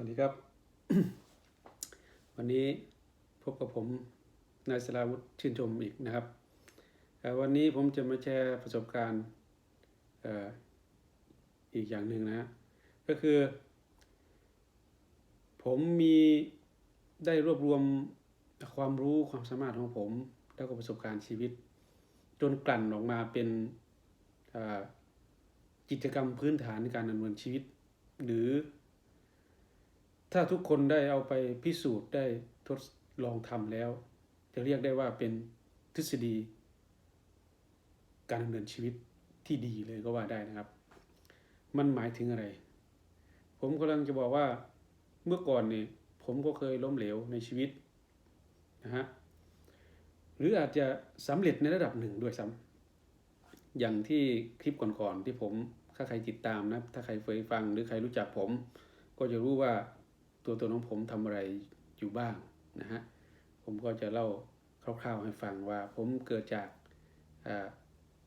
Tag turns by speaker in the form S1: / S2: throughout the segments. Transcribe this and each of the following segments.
S1: วัสดีครับ วันนี้พบกับผมนายสราวุฒิชื่นชมอีกนะครับเอ่วันนี้ผมจะมาแชร์ประสบการณ์ออีกอย่างหนึ่งนะ ก็คือ ผมมีได้รวบรวมความรู้ความสามารถของผม แล้วก็ประสบการณ์ชีวิต จนกลั่นออกมาเป็นกิจกรรมพื้นฐานในการดำเนินชีวิต หรือ ถ้าทุกคนได้เอาไปพิสูจน์ได้ทดลองทำแล้ว จะเรียกได้ว่าเป็นทฤษฎี การดำเนินชีวิตที่ดีเลยก็ว่าได้นะครับ มันหมายถึงอะไร ผมกำลังจะบอกว่าเมื่อก่อนเนี่ยผมก็เคยล้มเหลวในชีวิตนะฮะหรืออาจจะสำเร็จในระดับหนึ่งด้วยซ้ำอย่างที่คลิปก่อนๆที่ผมถ้าใครติดตามนะ ถ้าใครเคยฟังหรือใครรู้จักผม ก็จะรู้ว่า ตัวตนของผมทำอะไรอยู่บ้างนะฮะผมก็จะเล่าคร่าวๆให้ฟังว่า ผมเกิดจาก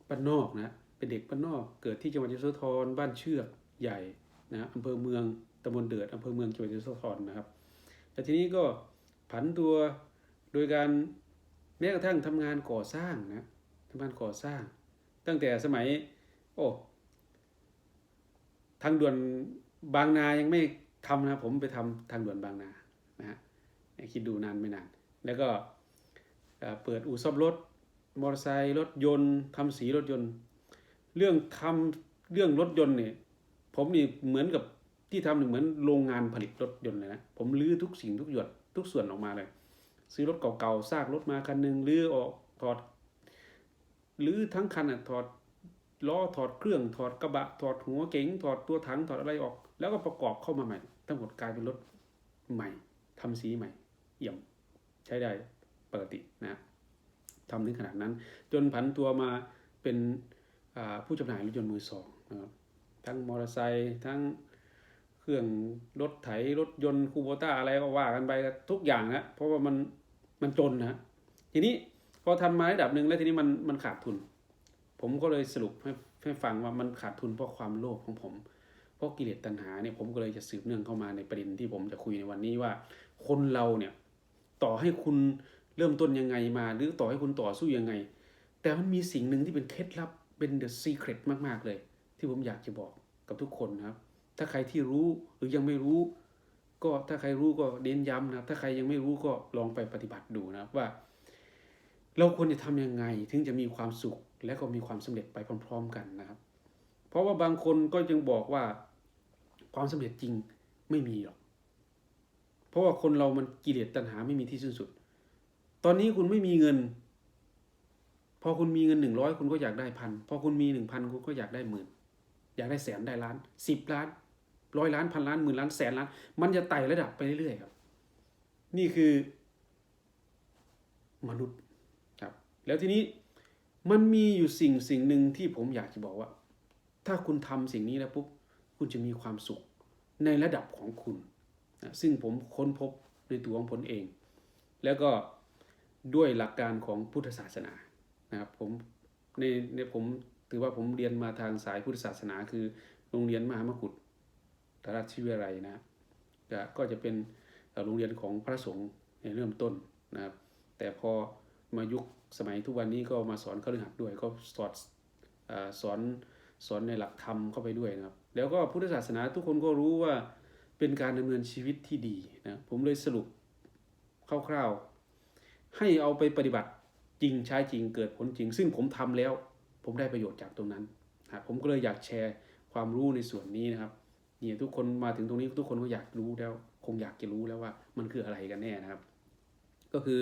S1: บ้านนอกนะเป็นเด็กบ้านนอก เกิดที่จังหวัดยโสธรบ้านเชือกใหญ่นะอำเภอเมืองตำบลเดือดอำเภอเมืองจังหวัดยโสธรนะครับแต่ทีนี้ก็ผันตัวโดยการแม้กระทั่งทำงานก่อสร้างนะทำงานก่อสร้าง ตั้งแต่สมัย โอ้ทางด่วนบางนายังไม่ ทำนะผมไปทำทางด่วนบางนานะฮะคิดดูนานไม่นาน แล้วก็เปิดอู่ซ่อมรถ มอเตอร์ไซค์รถยนต์ทำสีรถยนต์ เรื่องทำเรื่องรถยนต์เนี่ยผมนี่เหมือนกับที่ทำเนี่ยเหมือนโรงงานผลิตรถยนต์เลยนะผมลื้อทุกสิ่งทุกหยดทุกส่วนออกมาเลย ซื้อรถเก่าๆซากรถมาคันหนึ่งลื้อออกถอดลื้อทั้งคันอะถอด ล้อถอดเครื่องถอดกระบะ ถอดหัวเก๋งถอดตัวถังถอดอะไรออก แล้วก็ประกอบเข้ามาใหม่ ทั้งหมดกลายเป็นรถใหม่ทำสีใหม่เอี่ยมใช้ได้ปกตินะทำถึงขนาดนั้น จนผันตัวมาเป็นผู้จำหน่ายรถยนต์มือสองนะครับทั้งมอเตอร์ไซค์ทั้งเครื่องรถไถรถยนต์คูโบต้าอะไรก็ว่ากันไปทุกอย่างนะเพราะว่ามันมันจนนะทีนี้พอทำมาระดับหนึ่งแล้วทีนี้มันมันขาดทุน ผมก็เลยสรุปให้ให้ฟังว่ามันขาดทุนเพราะความโลภของผม เพราะกิเลสตัณหาเนี่ยผมก็เลยจะสืบเนื่องเข้ามาในประเด็นที่ผมจะคุยในวันนี้ว่า คนเราเนี่ยต่อให้คุณเริ่มต้นยังไงมา หรือต่อให้คุณต่อสู้ยังไง แต่มันมีสิ่งหนึ่งที่เป็นเคล็ดลับเป็นเดอะซีเครตมากๆเลย ที่ผมอยากจะบอกกับทุกคนนะครับ ถ้าใครที่รู้หรือยังไม่รู้ ก็ถ้าใครรู้ก็เน้นย้ำนะถ้าใครยังไม่รู้ก็ลองไปปฏิบัติดูนะว่า เราควรจะทำยังไงถึงจะมีความสุขและก็มีความสำเร็จไปพร้อม ๆ กันนะครับ เพราะว่าบางคนก็ยังบอกว่าความสำเร็จจริงไม่มีหรอก เพราะว่าคนเรามันกิเลสตัณหาไม่มีที่สิ้นสุด ตอนนี้คุณไม่มีเงิน พอคุณมีเงินหนึ่งร้อยคุณก็อยากได้พัน พอคุณมีหนึ่งพันคุณก็อยากได้หมื่น อยากได้แสนได้ล้านสิบล้านร้อยล้านพันล้านหมื่นล้านแสนล้าน มันจะไต่ระดับไปเรื่อยๆครับ นี่คือ มนุษย์ แล้วทีนี้มันมีอยู่สิ่งสิ่งหนึ่งที่ผมอยากจะบอกว่า ถ้าคุณทำสิ่งนี้แล้วปุ๊บคุณจะมีความสุขในระดับของคุณนะซึ่งผมค้นพบในตัวของผมเอง แล้วก็ด้วยหลักการของพุทธศาสนานะครับผมในในผมถือว่าผมเรียนมาทางสายพุทธศาสนา คือโรงเรียนมหามกุฏทราชวิทยาลัยนะก็ก็จะเป็นโรงเรียนของพระสงฆ์ในเริ่มต้นนะครับ แต่พอมายุค สมัยทุกวันนี้ก็มาสอนเครือขัดด้วยก็สอนสอนสอนในหลักธรรมเข้าไปด้วยนะครับ แล้วก็พุทธศาสนาทุกคนก็รู้ว่าเป็นการดำเนินชีวิตที่ดีนะผมเลยสรุปคร่าวๆ ให้เอาไปปฏิบัติจริงใช้จริงเกิดผลจริง ซึ่งผมทำแล้ว ผมได้ประโยชน์จากตรงนั้นนะผมก็เลยอยากแชร์ความรู้ในส่วนนี้นะครับเนี่ยทุกคนมาถึงตรงนี้ทุกคนก็อยากรู้แล้ว คงอยากจะรู้แล้วว่ามันคืออะไรกันแน่นะครับ ก็คือ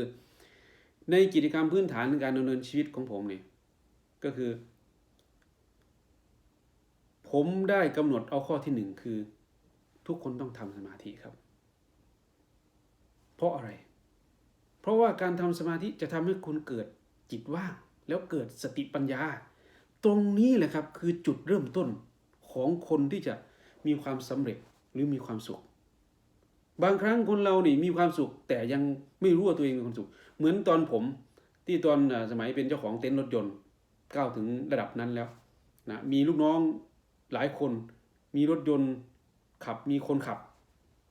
S1: ในกิจกรรมพื้นฐานในการดำเนินชีวิตของผมเนี่ยก็คือ ผมได้กำหนดเอาข้อที่หนึ่งคือ ทุกคนต้องทำสมาธิครับ เพราะอะไร เพราะว่าการทำสมาธิจะทำให้คุณเกิดจิตว่าง แล้วเกิดสติปัญญา ตรงนี้แหละครับคือจุดเริ่มต้นของคนที่จะมีความสำเร็จหรือมีความสุข บางครั้งคนเรานี่มีความสุข แต่ยังไม่รู้ว่าตัวเองมีความสุข เหมือนตอนผมที่ตอนสมัยเป็นเจ้าของเต็นท์รถยนต์ก้าวถึงระดับนั้นแล้วนะมีลูกน้องหลายคน มีรถยนต์ขับมีคนขับ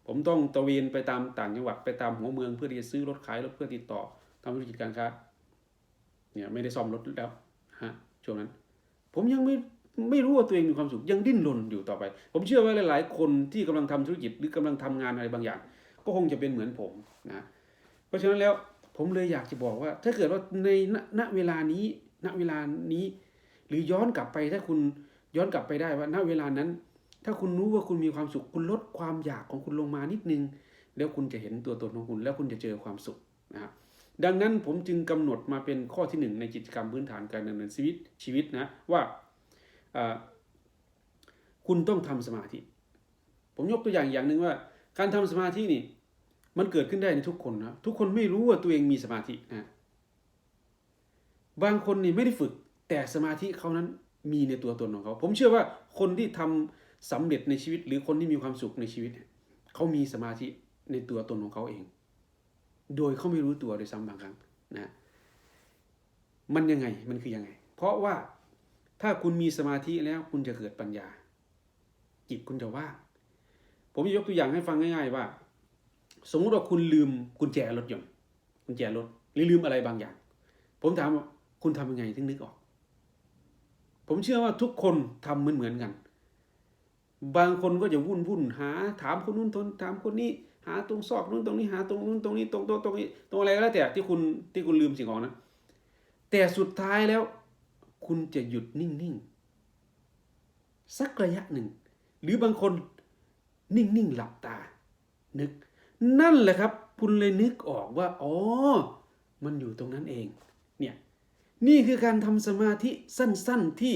S1: ผมต้องตะเวนไปตามต่างจังหวัดไปตามหัวเมืองเพื่อที่จะซื้อรถขายรถเพื่อติดต่อทำธุรกิจการค้าเนี่ยไม่ได้ซ่อมรถแล้วฮะช่วงนั้น ผมยังไม่ ไม่รู้ว่าตัวเองมีความสุขยังดิ้นรนอยู่ต่อไป ผมเชื่อว่าหลาย ๆ คนที่กำลังทำธุรกิจหรือกำลังทำงานอะไรบางอย่าง ก็คงจะเป็นเหมือนผมนะเพราะฉะนั้นแล้วผมเลยอยากจะบอกว่า ถ้าเกิดว่าในณเวลานี้ณเวลานี้ หรือย้อนกลับไปถ้าคุณย้อนกลับไปได้ว่าณเวลานั้น ถ้าคุณรู้ว่าคุณมีความสุขคุณลดความอยากของคุณลงมานิดนึง แล้วคุณจะเห็นตัวตนของคุณแล้วคุณจะเจอความสุขนะครับดังนั้นผมจึงกำหนดมาเป็นข้อที่หนึ่งในกิจกรรมพื้นฐานการดำเนินชีวิตชีวิตนะว่า คุณต้องทำสมาธิ ผมยกตัวอย่างอย่างหนึ่งว่า การทำสมาธินี่ มันเกิดขึ้นได้ในทุกคนนะทุกคนไม่รู้ว่าตัวเองมีสมาธินะบางคนนี่ไม่ได้ฝึก แต่สมาธิเขานั้นมีในตัวตนของเขา ผมเชื่อว่าคนที่ทำสำเร็จในชีวิต หรือคนที่มีความสุขในชีวิตเขามีสมาธิในตัวตนของเขาเอง โดยเขาไม่รู้ตัวโดยซ้ำบางครั้งนะ มันยังไงมันคือยังไง เพราะว่า ถ้าคุณมีสมาธิแล้วคุณจะเกิดปัญญา จิตคุณจะว่างผมจะยกตัวอย่างให้ฟังง่ายๆว่า สมมุติว่าคุณลืมกุญแจรถยนต์กุญแจรถหรือลืมอะไรบางอย่าง ผมถามว่าคุณทำยังไงถึงนึกออก ผมเชื่อว่าทุกคนทำเหมือนเหมือนๆกัน บางคนก็จะวุ่นวุ่นหา ถามคนนู้นทนถามคนนี้ หาตรงซอกนู้นตรงนี้หาตรงนู้นตรงนี้ตรงตรงตรงนี้ตรงอะไรก็แล้วแต่ที่คุณที่คุณลืมสิ่งของนั้นแต่สุดท้ายแล้ว คุณจะหยุดนิ่งๆ สักระยะหนึ่ง หรือบางคนนิ่งๆ หลับตา นึก นั่นแหละครับ คุณเลยนึกออกว่า อ๋อ มันอยู่ตรงนั้นเอง เนี่ย นี่คือการทำสมาธิสั้นๆ ที่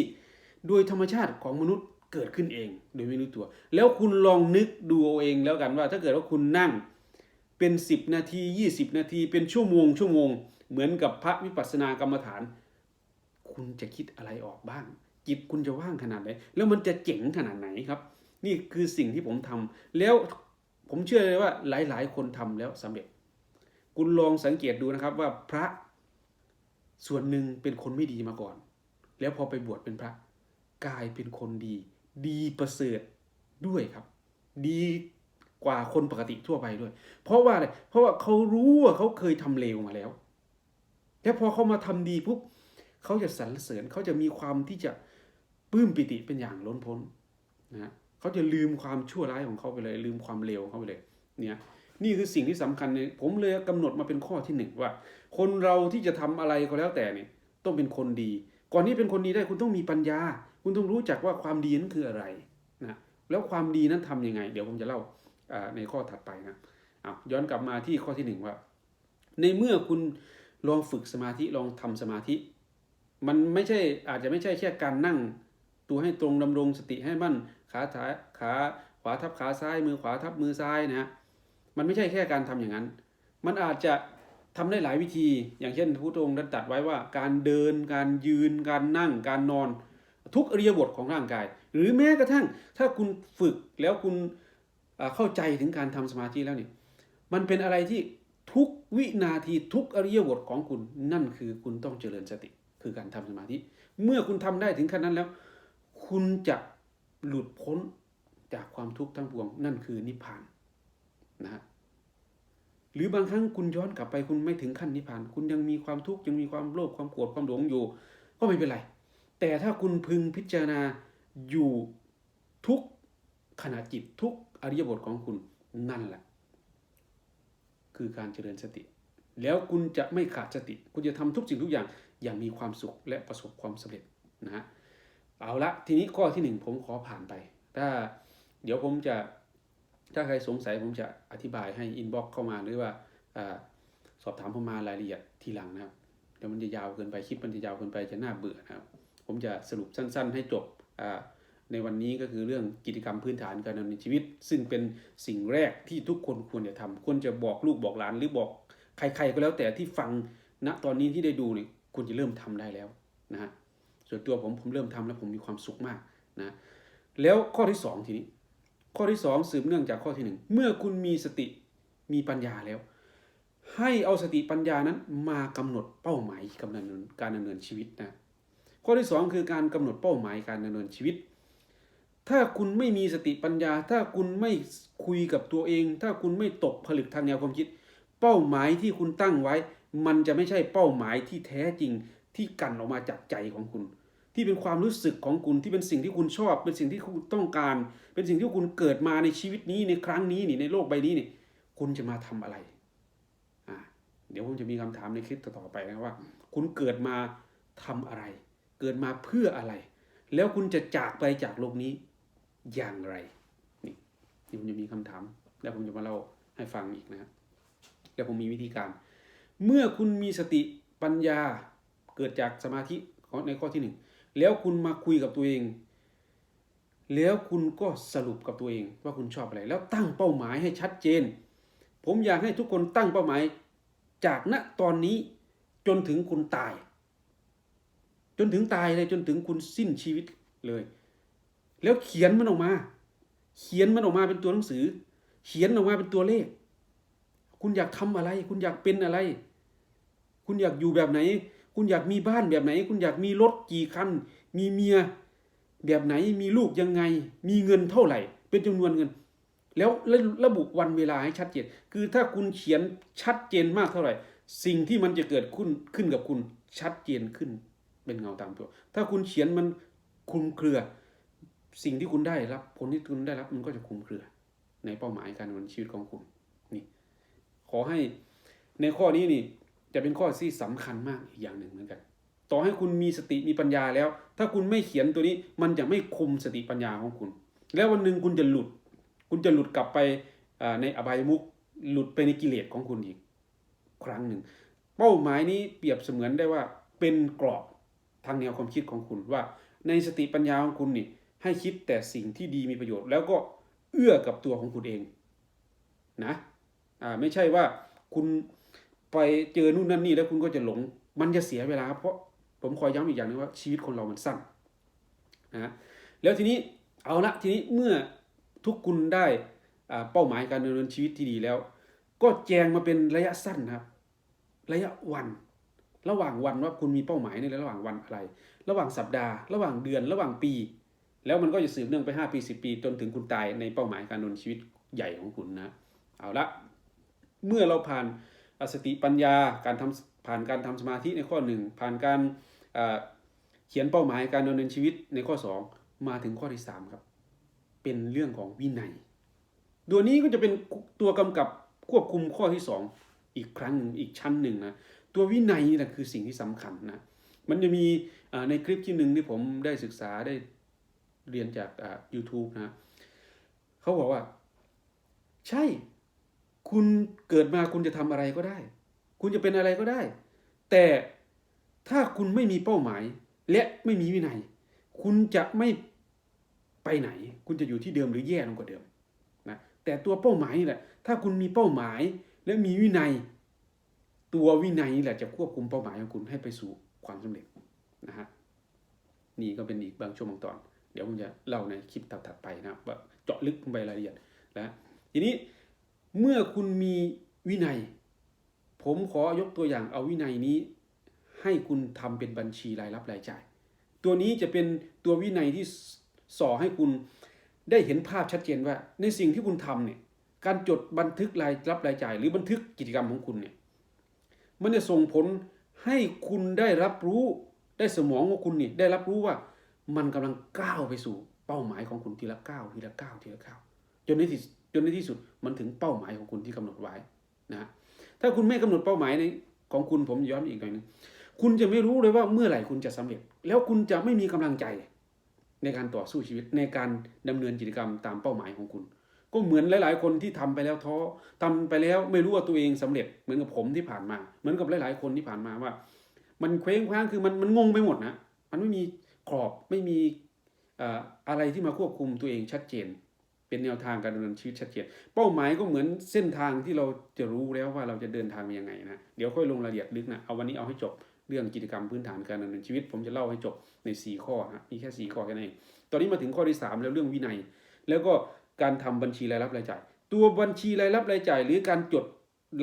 S1: โดยธรรมชาติของมนุษย์เกิดขึ้นเอง โดยไม่รู้ตัว แล้วคุณลองนึกดูเอาเองแล้วกันว่า ถ้าเกิดว่าคุณนั่งเป็น 10 นาที 20 นาที เป็นชั่วโมงชั่วโมง เหมือนกับพระวิปัสสนากรรมฐาน คุณจะคิดอะไรออกบ้าง จิตคุณจะว่างขนาดไหนแล้วมันจะเจ๋งขนาดไหนครับ นี่คือสิ่งที่ผมทำแล้วผมเชื่อเลยว่าหลาย ๆ คนทำแล้วสำเร็จ คุณลองสังเกตดูนะครับว่าพระส่วนหนึ่งเป็นคนไม่ดีมาก่อน แล้วพอไปบวชเป็นพระกลายเป็นคนดี ดีประเสริฐด้วยครับ ดีกว่าคนปกติทั่วไปด้วย เพราะว่าอะไรเพราะว่าเขารู้ว่าเขาเคยทำเลวมาแล้ว แล้วพอเขามาทำดีปุ๊บ เขาจะสรรเสริญเขาจะมีความที่จะปลื้มปิติเป็นอย่างล้นพ้นนะฮะเขาจะลืมความชั่วร้ายของเขาไปเลย ลืมความเลวของเขาไปเลยเนี่ยนี่คือสิ่งที่สำคัญเลยผมเลยกำหนดมาเป็นข้อที่หนึ่งว่า คนเราที่จะทำอะไรก็แล้วแต่เนี่ยต้องเป็นคนดี ก่อนที่เป็นคนดีได้คุณต้องมีปัญญา คุณต้องรู้จักว่าความดีนั้นคืออะไรนะแล้วความดีนั้นทำยังไง เดี๋ยวผมจะเล่าในข้อถัดไปนะอาย้อนกลับมาที่ข้อที่หนึ่งว่า ในเมื่อคุณลองฝึกสมาธิลองทำสมาธิ มันไม่ใช่อาจจะไม่ใช่แค่การนั่ง ตัวให้ตรงดำรงสติให้มั่นขาขาขาขวาทับขาซ้ายมือขวาทับมือซ้ายนะฮะมันไม่ใช่แค่การทำอย่างนั้น มันอาจจะทำได้หลายวิธี อย่างเช่นพระพุทธองค์ได้ตรัสไว้ว่า การเดินการยืน การนั่ง การนอน ทุกอริยบทของร่างกาย หรือแม้กระทั่งถ้าคุณฝึกแล้วคุณเข้าใจถึงการทำสมาธิแล้วเนี่ยมันเป็นอะไรที่ทุกวินาทีทุกอริยบทของคุณนั่นคือคุณต้องเจริญสติ คือการทำสมาธิ เมื่อคุณทำได้ถึงขั้นนั้นแล้ว คุณจะหลุดพ้นจากความทุกข์ทั้งปวง นั่นคือนิพพานนะฮะหรือบางครั้งคุณย้อนกลับไปคุณไม่ถึงขั้นนิพพาน คุณยังมีความทุกข์ยังมีความโลภความโกรธความหลงอยู่ ก็ไม่เป็นไร แต่ถ้าคุณพึงพิจารณาอยู่ทุกขณะจิตทุกอริยบทของคุณนั่นแหละ คือการเจริญสติ แล้วคุณจะไม่ขาดสติ คุณจะทำทุกสิ่งทุกอย่าง อย่างมีความสุขและประสบความสำเร็จนะฮะเอาละทีนี้ข้อที่หนึ่งผมขอผ่านไป ถ้าเดี๋ยวผมจะถ้าใครสงสัยผมจะอธิบายให้อินบ็อกเข้ามาหรือว่าอสอบถามผมมารายละเอียดทีหลังนะครับเดี๋ยวมันจะยาวเกินไปคลิปมันจะยาวเกินไปจะน่าเบื่อนะครับ ผมจะสรุปสั้น ๆ ให้จบในวันนี้ก็คือเรื่องกิจกรรมพื้นฐานการดำเนินชีวิต ซึ่งเป็นสิ่งแรกที่ทุกคนควรจะทำควรจะบอกลูกบอกหลานหรือบอกใครๆก็แล้วแต่ที่ฟังณตอนนี้ที่ได้ดูเนี่ย คุณจะเริ่มทำได้แล้วนะฮะส่วนตัวผมผมเริ่มทำแล้วผมมีความสุขมากนะแล้วข้อที่สองทีนี้ ข้อที่สองสืบเนื่องจากข้อที่หนึ่งเมื่อคุณมีสติมีปัญญาแล้ว ให้เอาสติปัญญานั้นมากำหนดเป้าหมายกำเนินการดำเนินชีวิตนะข้อที่สองคือการกำหนดเป้าหมายการดำเนินชีวิต ถ้าคุณไม่มีสติปัญญา ถ้าคุณไม่คุยกับตัวเอง ถ้าคุณไม่ตกผลึกทางแนวความคิด เป้าหมายที่คุณตั้งไว้ มันจะไม่ใช่เป้าหมายที่แท้จริงที่กันออกมาจากใจของคุณ ที่เป็นความรู้สึกของคุณที่เป็นสิ่งที่คุณชอบ เป็นสิ่งที่คุณต้องการ เป็นสิ่งที่คุณเกิดมาในชีวิตนี้ในครั้งนี้นี่ในโลกใบนี้นี่คุณจะมาทำอะไรอ่าเดี๋ยวผมจะมีคำถามในคลิปต่อไปนะว่า คุณเกิดมาทำอะไร เกิดมาเพื่ออะไร แล้วคุณจะจากไปจากโลกนี้อย่างไรนี่เดี๋ยวผมจะมีคำถาม แล้วผมจะมาเล่าให้ฟังอีกนะครับแล้วผมมีวิธีการ เมื่อคุณมีสติปัญญาเกิดจากสมาธิในข้อที่หนึ่งแล้วคุณมาคุยกับตัวเอง แล้วคุณก็สรุปกับตัวเองว่าคุณชอบอะไร แล้วตั้งเป้าหมายให้ชัดเจน ผมอยากให้ทุกคนตั้งเป้าหมาย จากณตอนนี้จนถึงคุณตาย จนถึงตายเลยจนถึงคุณสิ้นชีวิตเลย แล้วเขียนมันออกมา เขียนมันออกมาเป็นตัวหนังสือ เขียนออกมาเป็นตัวเลข คุณอยากทำอะไร คุณอยากเป็นอะไร คุณอยากอยู่แบบไหน คุณอยากมีบ้านแบบไหน คุณอยากมีรถกี่คัน มีเมีย แบบไหน มีลูกยังไง มีเงินเท่าไหร่ เป็นจำนวนเงิน แล้วระบุวันเวลาให้ชัดเจน คือถ้าคุณเขียนชัดเจนมากเท่าไหร่ สิ่งที่มันจะเกิดขึ้นขึ้นกับคุณชัดเจนขึ้น เป็นเงาตามตัว ถ้าคุณเขียนมันคุมเครือ สิ่งที่คุณได้รับผลที่คุณได้รับมันก็จะคุมเครือ ในเป้าหมายการดำเนินชีวิตของคุณนี่ ขอให้ในข้อนี้นี่ จะเป็นข้อที่สำคัญมากอีกอย่างหนึ่งเหมือนกัน ต่อให้คุณมีสติมีปัญญาแล้ว ถ้าคุณไม่เขียนตัวนี้มันจะไม่คุมสติปัญญาของคุณ แล้ววันหนึ่งคุณจะหลุด คุณจะหลุดกลับไปในอบายมุกหลุดไปในกิเลสของคุณอีก ครั้งหนึ่ง เป้าหมายนี้เปรียบเสมือนได้ว่าเป็นกรอบทางแนวความคิดของคุณว่า ในสติปัญญาของคุณนี่ให้คิดแต่สิ่งที่ดีมีประโยชน์ แล้วก็เอื้อกับตัวของคุณเองนะอ่าไม่ใช่ว่าคุณ ไปเจอนู่นนั่นนี่แล้วคุณก็จะหลง มันจะเสียเวลา เพราะผมคอยย้ำอีกอย่างนึงว่าชีวิตคนเรามันสั้นนะแล้วทีนี้เอาละทีนี้เมื่อทุกคุณได้เป้าหมายการดำเนินชีวิตที่ดีแล้ว ก็แจงมาเป็นระยะสั้นครับ ระยะวัน ระหว่างวันว่าคุณมีเป้าหมายในระหว่างวันอะไร ระหว่างสัปดาห์ ระหว่างเดือน ระหว่างปี แล้วมันก็จะสืบเนื่องไป 5 ปี 10 ปี จนถึงคุณตายในเป้าหมายการดำเนินชีวิตใหญ่ของคุณนะ เอาละเมื่อเราผ่าน สติปัญญาการทำผ่านการทำสมาธิในข้อหนึ่งผ่านการเขียนเป้าหมายการดำเนินชีวิตในข้อ 2 มาถึงข้อที่3ครับเป็นเรื่องของวินัยตัวนี้ก็จะเป็นตัวกำกับควบคุมข้อที่ 2 อีกครั้งหนึ่งอีกชั้นหนึ่งนะตัววินัยนี่แหละคือสิ่งที่สำคัญนะมันจะมีในคลิปที่หนึ่งที่ผมได้ศึกษาได้เรียนจาก YouTube นะเขาบอกว่า ใช่ คุณเกิดมาคุณจะทำอะไรก็ได้ คุณจะเป็นอะไรก็ได้ แต่ถ้าคุณไม่มีเป้าหมาย และไม่มีวินัย คุณจะไม่ไปไหน คุณจะอยู่ที่เดิมหรือแย่ลงกว่าเดิมนะแต่ตัวเป้าหมายนี่แหละ ถ้าคุณมีเป้าหมายและมีวินัย ตัววินัยนี่แหละจะควบคุมเป้าหมายของคุณให้ไปสู่ความสำเร็จนะฮะนี่ก็เป็นอีกบางช่วงบางตอน เดี๋ยวผมจะเล่าในคลิปถัดๆไปนะว่าเจาะลึกลงไปรายละเอียดนะทีนี้ เมื่อคุณมีวินัย ผมขอยกตัวอย่างเอาวินัยนี้ ให้คุณทำเป็นบัญชีรายรับรายจ่าย ตัวนี้จะเป็นตัววินัยที่สอให้คุณได้เห็นภาพชัดเจนว่า ในสิ่งที่คุณทำเนี่ยการจดบันทึกรายรับรายจ่าย หรือบันทึกกิจกรรมของคุณเนี่ยมันจะส่งผลให้คุณได้รับรู้ได้สมองของคุณเนี่ยได้รับรู้ว่ามันกำลังก้าวไปสู่เป้าหมายของคุณทีละก้าวทีละก้าวทีละก้าวจนในที่ จนในที่สุดมันถึงเป้าหมายของคุณที่กำหนดไว้นะถ้าคุณไม่กำหนดเป้าหมายในของคุณผมย้อนอีกหน่อยนึงคุณจะไม่รู้เลยว่าเมื่อไหร่คุณจะสำเร็จ แล้วคุณจะไม่มีกำลังใจในการต่อสู้ชีวิตในการดำเนินกิจกรรมตามเป้าหมายของคุณ ก็เหมือนหลาย ๆ คนที่ทำไปแล้วท้อทำไปแล้วไม่รู้ว่าตัวเองสำเร็จเหมือนกับผมที่ผ่านมา เหมือนกับหลาย ๆ คนที่ผ่านมาว่า มันเคว้งคว้างคือมันมันงงไปหมดนะมันไม่มีกรอบไม่มีอะไรที่มาควบคุมตัวเองชัดเจน เป็นแนวทางการดำเนินชีวิตชัดเจนเป้าหมายก็เหมือนเส้นทางที่เราจะรู้แล้วว่าเราจะเดินทางไปยังไงนะเดี๋ยวค่อยลงรายละเอียดลึกนะเอาวันนี้เอาให้จบเรื่องกิจกรรมพื้นฐานการดำเนินชีวิต ผมจะเล่าให้จบใน 4 ข้อฮะมีแค่ 4 ข้อแค่นั้นเองตอนนี้มาถึงข้อที่ 3 แล้วเรื่องวินัย แล้วก็การทำบัญชีรายรับรายจ่าย ตัวบัญชีรายรับรายจ่าย หรือการจด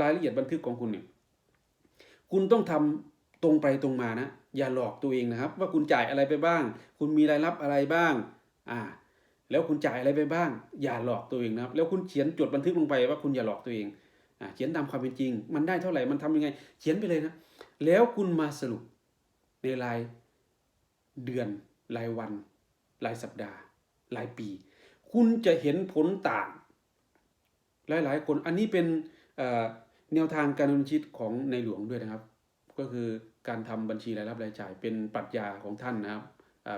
S1: รายละเอียดบันทึกของคุณเนี่ยคุณต้องทำตรงไปตรงมานะ อย่าหลอกตัวเองนะครับ ว่าคุณจ่ายอะไรไปบ้าง คุณมีรายรับอะไรบ้าง อ่า แล้วคุณจ่ายอะไรไปบ้าง อย่าหลอกตัวเองนะครับ แล้วคุณเขียนจดบันทึกลงไปว่าคุณอย่าหลอกตัวเองอเขียนตามความเป็นจริง มันได้เท่าไหร่มันทำยังไง เขียนไปเลยนะ แล้วคุณมาสรุปในรายเดือนรายวัน รายสัปดาห์ รายปี คุณจะเห็นผลต่าง หลายๆ คนอันนี้เป็นแนวทางการดำเนินชีวิตของในหลวงด้วยนะครับ ก็คือการทำบัญชีรายรับรายจ่ายเป็นปรัชญาของท่านนะครับ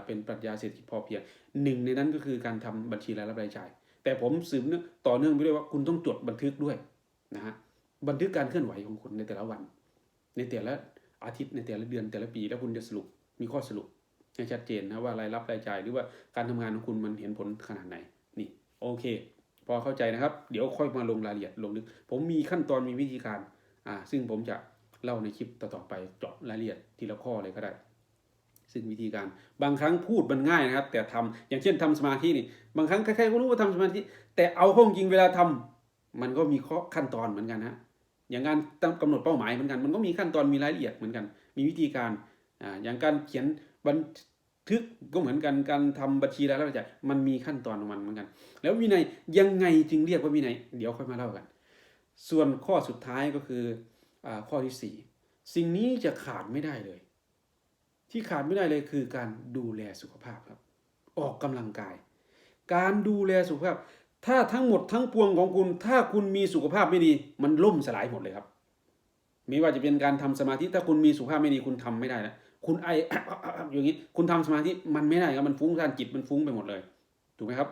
S1: เป็นปรัชญาเศรษฐกิจพอเพียงหนึ่งในนั้นก็คือการทำบัญชีรายรับรายจ่าย แต่ผมสืบเนื่องต่อเนื่องไปด้วยว่าคุณต้องจดบันทึกด้วยนะฮะบันทึกการเคลื่อนไหวของคุณในแต่ละวัน ในแต่ละอาทิตย์ในแต่ละเดือนแต่ละปี แล้วคุณจะสรุปมีข้อสรุปให้ชัดเจนนะว่ารายรับรายจ่ายหรือว่าการทำงานของคุณมันเห็นผลขนาดไหนนี่โอเค พอเข้าใจนะครับ เดี๋ยวค่อยมาลงรายละเอียดลงลึก ผมมีขั้นตอนมีวิธีการอ่าซึ่งผมจะเล่าในคลิปต่อๆไปเจาะรายละเอียดทีละข้อเลยก็ได้ ซึ่งวิธีการบางครั้งพูดมันง่ายนะครับ แต่ทำอย่างเช่นทำสมาธินี่บางครั้งใครๆก็รู้ว่าทำสมาธิแต่เอาเข้าจริงเวลาทำมันก็มีข้อขั้นตอนเหมือนกันฮะอย่างการตั้งกำหนดเป้าหมายเหมือนกัน มันก็มีขั้นตอนมีรายละเอียดเหมือนกัน มีวิธีการอ่าอย่างการเขียนบันทึกก็เหมือนกันการทำบัญชีรายรับรายจ่ายมันมีขั้นตอนของมันเหมือนกัน แล้ววินัยยังไงจึงเรียกว่าวินัยเดี๋ยวค่อยมาเล่ากัน ส่วนข้อสุดท้ายก็คืออข้อที่สี่สิ่งนี้จะขาดไม่ได้เลย ที่ขาดไม่ได้เลยคือการดูแลสุขภาพครับ ออกกำลังกาย การดูแลสุขภาพ ถ้าทั้งหมดทั้งปวงของคุณ ถ้าคุณมีสุขภาพไม่ดี มันล่มสลายหมดเลยครับ ไม่ว่าจะเป็นการทำสมาธิ ถ้าคุณมีสุขภาพไม่ดีคุณทำไม่ได้นะคุณไออย่างนี้ คุณทำสมาธิมันไม่ได้ครับ มันฟุ้งซ่านจิตมันฟุ้งไปหมดเลย ถูกไหมครับ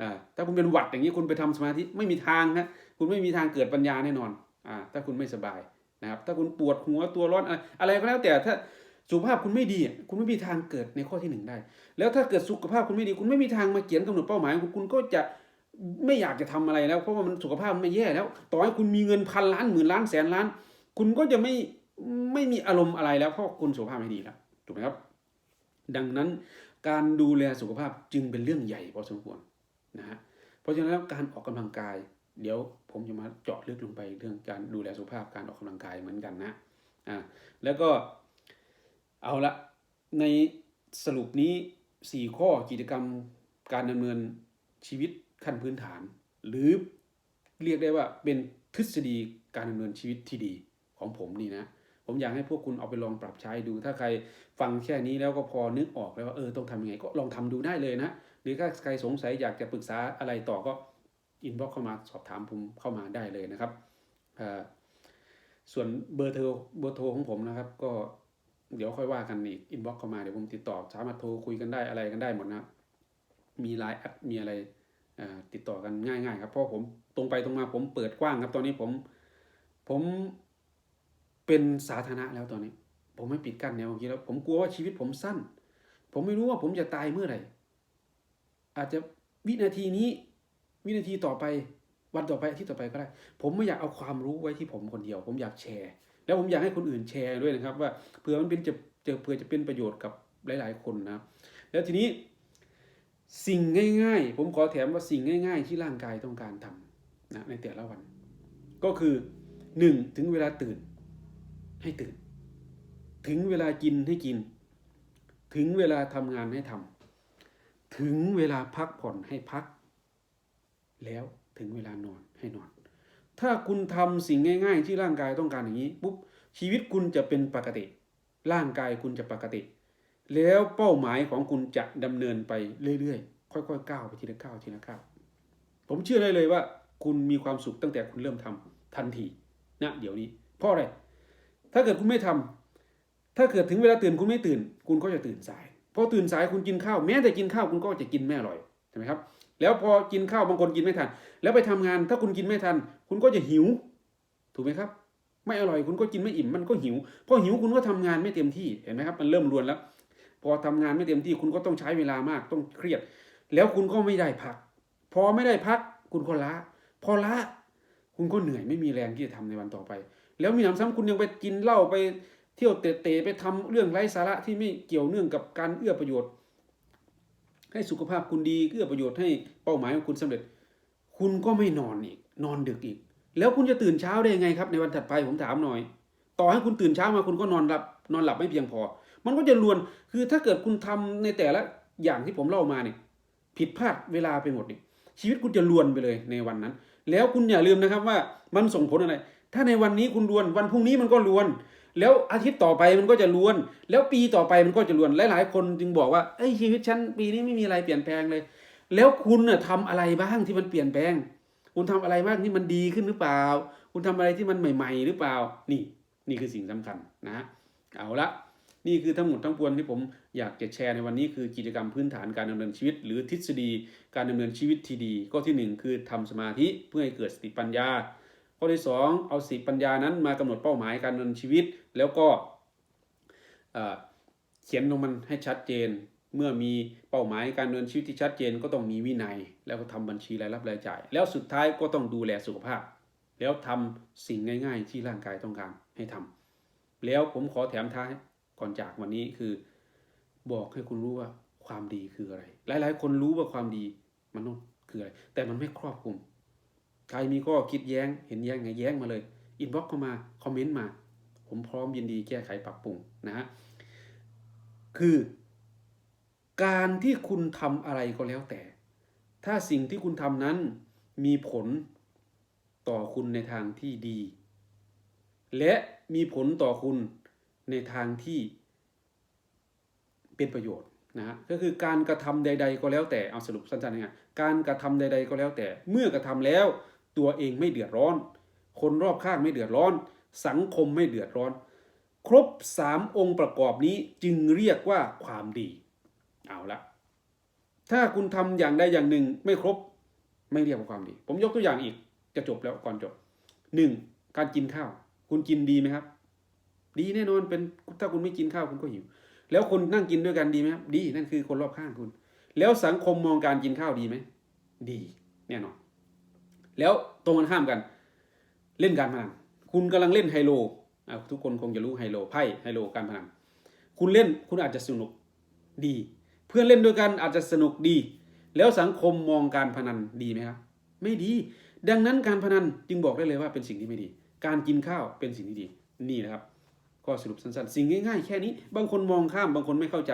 S1: อ่าถ้าคุณเป็นหวัดอย่างนี้คุณไปทำสมาธิไม่มีทางนะคุณไม่มีทางเกิดปัญญาแน่นอนอ่าถ้าคุณไม่สบายนะครับ ถ้าคุณปวดหัวตัวร้อนอะไรอะไรก็แล้วแต่ถ้า สุขภาพคุณไม่ดี คุณไม่มีทางเกิดในข้อที่หนึ่งได้ แล้วถ้าเกิดสุขภาพคุณไม่ดี คุณไม่มีทางมาเขียนกำหนดเป้าหมายคุณคุณก็จะไม่อยากจะทำอะไรแล้ว เพราะว่ามันสุขภาพมันไม่แย่แล้ว ต่อให้คุณมีเงินพันล้านหมื่นล้านแสนล้าน คุณก็จะไม่ไม่มีอารมณ์อะไรแล้วเพราะคุณสุขภาพไม่ดีแล้วถูกไหมครับ ดังนั้นการดูแลสุขภาพจึงเป็นเรื่องใหญ่พอสมควรนะฮะเพราะฉะนั้นแล้วการออกกำลังกาย เดี๋ยวผมจะมาเจาะลึกลงไปเรื่องการดูแลสุขภาพการออกกำลังกายเหมือนกันนะอ่าแล้วก็ เอาละในสรุปนี้ 4 ข้อกิจกรรมการดำเนินชีวิตขั้นพื้นฐาน หรือเรียกได้ว่าเป็นทฤษฎีการดำเนินชีวิตที่ดีของผมนี่นะ ผมอยากให้พวกคุณเอาไปลองปรับใช้ดู ถ้าใครฟังแค่นี้แล้วก็พอนึกออกแล้วว่าเออต้องทำยังไงก็ลองทำดูได้เลยนะ หรือถ้าใครสงสัยอยากจะปรึกษาอะไรต่อก็อินบ็อกเข้ามาสอบถามผมเข้ามาได้เลยนะครับ ส่วนเบอร์โทรเบอร์โทรของผมนะครับก็ เดี๋ยวค่อยว่ากันอีกอินบ็อกเข้ามาเดี๋ยวผมติดต่อสามารถโทรคุยกันได้อะไรกันได้หมดนะมีไลน์แอดมีอะไรติดต่อกันง่ายๆครับเพราะผมตรงไปตรงมาผมเปิดกว้างครับตอนนี้ผมผมเป็นสาธารณะแล้วตอนนี้ ผมไม่ปิดกั้นแนวความคิดแล้วผมกลัวว่าชีวิตผมสั้น ผมไม่รู้ว่าผมจะตายเมื่อไหร่อาจจะวินาทีนี้ วินาทีต่อไปวันต่อไปอาทิตย์ต่อไปก็ได้ ผมไม่อยากเอาความรู้ไว้ที่ผมคนเดียว ผมอยากแชร์ แล้วผมอยากให้คนอื่นแชร์ด้วยนะครับ ว่าเผื่อมันเป็นจะจะเผื่อจะเป็นประโยชน์กับหลาย ๆ คนนะครับ แล้วทีนี้สิ่งง่าย ๆ ผมขอแถมว่าสิ่งง่าย ๆ ที่ร่างกายต้องการทำนะในแต่ละวัน ก็คือหนึ่งถึงเวลาตื่น ให้ตื่น ถึงเวลากินให้กิน ถึงเวลาทำงานให้ทำถึงเวลาพักผ่อนให้พัก แล้วถึงเวลานอนให้นอน ถ้าคุณทำสิ่งง่ายๆ ที่ร่างกายต้องการอย่างนี้ปุ๊บชีวิตคุณจะเป็นปกติ ร่างกายคุณจะปกติ แล้วเป้าหมายของคุณจะดำเนินไปเรื่อยๆ ค่อยๆก้าวไปทีละก้าวทีละก้าวผมเชื่อได้เลยว่า คุณมีความสุขตั้งแต่คุณเริ่มทำทันทีนะเดี๋ยวนี้ เพราะอะไร ถ้าเกิดคุณไม่ทำถ้าเกิดถึงเวลาตื่นคุณไม่ตื่น คุณก็จะตื่นสายพอตื่นสายคุณกินข้าวแม้แต่กินข้าวคุณก็จะกินไม่อร่อยใช่ไหมครับ แล้วพอกินข้าวบางคนกินไม่ทัน แล้วไปทำงาน ถ้าคุณกินไม่ทัน คุณก็จะหิว ถูกไหมครับ ไม่อร่อยคุณก็กินไม่อิ่มมันก็หิวพอหิวคุณก็ทำงานไม่เต็มที่เห็นไหมครับมันเริ่มรวนแล้ว พอทำงานไม่เต็มที่คุณก็ต้องใช้เวลามากต้องเครียด แล้วคุณก็ไม่ได้พัก พอไม่ได้พัก คุณก็ล้าพอล้าคุณก็เหนื่อยไม่มีแรงที่จะทำในวันต่อไป แล้วมีหนำซ้ำคุณยังไปกินเหล้าไปเที่ยวเตะๆไปทำเรื่องไร้สาระที่ไม่เกี่ยวเนื่องกับการเอื้อประโยชน์ ให้สุขภาพคุณดีเอื้อประโยชน์ให้เป้าหมายของคุณสำเร็จ คุณก็ไม่นอนอีก นอนดึกอีก แล้วคุณจะตื่นเช้าได้ยังไงครับ ในวันถัดไปผมถามหน่อย ต่อให้คุณตื่นเช้ามาคุณก็นอนหลับนอนหลับไม่เพียงพอ มันก็จะรวนคือถ้าเกิดคุณทำในแต่ละอย่างที่ผมเล่ามาเนี่ยผิดพลาดเวลาไปหมดนี่ชีวิตคุณจะลวนไปเลยในวันนั้น แล้วคุณอย่าลืมนะครับว่ามันส่งผลอะไร ถ้าในวันนี้คุณลวนวันพรุ่งนี้มันก็ลวน แล้วอาทิตย์ต่อไปมันก็จะล้วน แล้วปีต่อไปมันก็จะล้วน หลายๆ คนจึงบอกว่าเอ้ยชีวิตฉันปีนี้ไม่มีอะไรเปลี่ยนแปลงเลย แล้วคุณน่ะทำอะไรบ้างที่มันเปลี่ยนแปลง คุณทำอะไรบ้างที่มันดีขึ้นหรือเปล่า คุณทำอะไรที่มันใหม่ ๆ หรือเปล่า นี่ นี่คือสิ่งสำคัญนะ เอาละนี่คือทั้งหมดทั้งปวงที่ผมอยากจะแชร์ในวันนี้คือกิจกรรมพื้นฐานการดำเนินชีวิต หรือทฤษฎีการดำเนินชีวิตที่ดี ข้อที่หนึ่งคือทำสมาธิเพื่อให้เกิดสติปัญญา ข้อที่สองเอาสติปัญญานั้นมากำหนดเป้าหมายการดำเนินชีวิต แล้วก็เขียนลงมันให้ชัดเจน เมื่อมีเป้าหมายการดำเนินชีวิตที่ชัดเจน ก็ต้องมีวินัย แล้วก็ทำบัญชีรายรับรายจ่าย แล้วสุดท้ายก็ต้องดูแลสุขภาพ แล้วทำสิ่งง่าย ๆ ที่ร่างกายต้องการให้ทำแล้วผมขอแถมท้ายก่อนจากวันนี้คือ บอกให้คุณรู้ว่าความดีคืออะไร หลาย ๆ คนรู้ว่าความดีมันต้องคืออะไร แต่มันไม่ครอบคลุม ใครมีข้อคิดแย้ง เห็นแย้งไงแย้งมาเลยอินบ็อกเข้ามา คอมเมนต์มา ผมพร้อมยินดีแก้ไขปรับปรุงนะฮะ คือ การที่คุณทำอะไรก็แล้วแต่ ถ้าสิ่งที่คุณทำนั้นมีผลต่อคุณในทางที่ดี และมีผลต่อคุณในทางที่เป็นประโยชน์นะฮะก็คือการกระทำใด ๆ ก็แล้วแต่เอาสรุปสั้นๆง่ายการกระทำใด ๆ ก็แล้วแต่ เมื่อกระทำแล้ว ตัวเองไม่เดือดร้อน คนรอบข้างไม่เดือดร้อน สังคมไม่เดือดร้อน ครบสามองค์ประกอบนี้จึงเรียกว่าความดี เอาละถ้าคุณทำอย่างใดอย่างหนึ่งไม่ครบไม่เรียกว่าความดี ผมยกตัวอย่างอีกจะจบแล้วก่อนจบหนึ่งการกินข้าว คุณกินดีไหมครับ ดีแน่นอนเป็นถ้าคุณไม่กินข้าวคุณก็หิว แล้วคนนั่งกินด้วยกันดีไหมครับดีนั่นคือคนรอบข้างคุณ แล้วสังคมมองการกินข้าวดีไหมดี แน่นอน แล้วตรงกันข้ามกัน เล่นการพนันคุณกำลังเล่นไฮโลทุกคนคงจะรู้ไฮโลไพ่ไฮโลการพนันคุณเล่นคุณอาจจะสนุกดี เพื่อนเล่นด้วยกันอาจจะสนุกดี แล้วสังคมมองการพนันดีไหมครับไม่ดี ดังนั้นการพนันจึงบอกได้เลยว่าเป็นสิ่งที่ไม่ดี การกินข้าวเป็นสิ่งที่ดี นี่นะครับข้อสรุปสั้นๆ สิ่งง่ายๆ แค่นี้ บางคนมองข้ามบางคนไม่เข้าใจ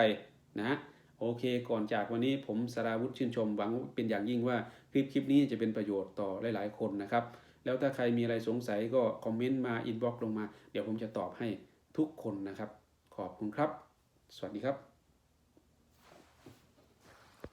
S1: นะ โอเค ก่อนจากวันนี้ผมสราวุฒิชื่นชมหวังเป็นอย่างยิ่งว่าคลิปคลิปนี้จะเป็นประโยชน์ต่อหลาย ๆ คนนะครับ แล้วถ้าใครมีอะไรสงสัยก็คอมเมนต์มาอินบ็อกซ์ลงมา เดี๋ยวผมจะตอบให้ทุกคนนะครับ ขอบคุณครับ สวัสดีครับ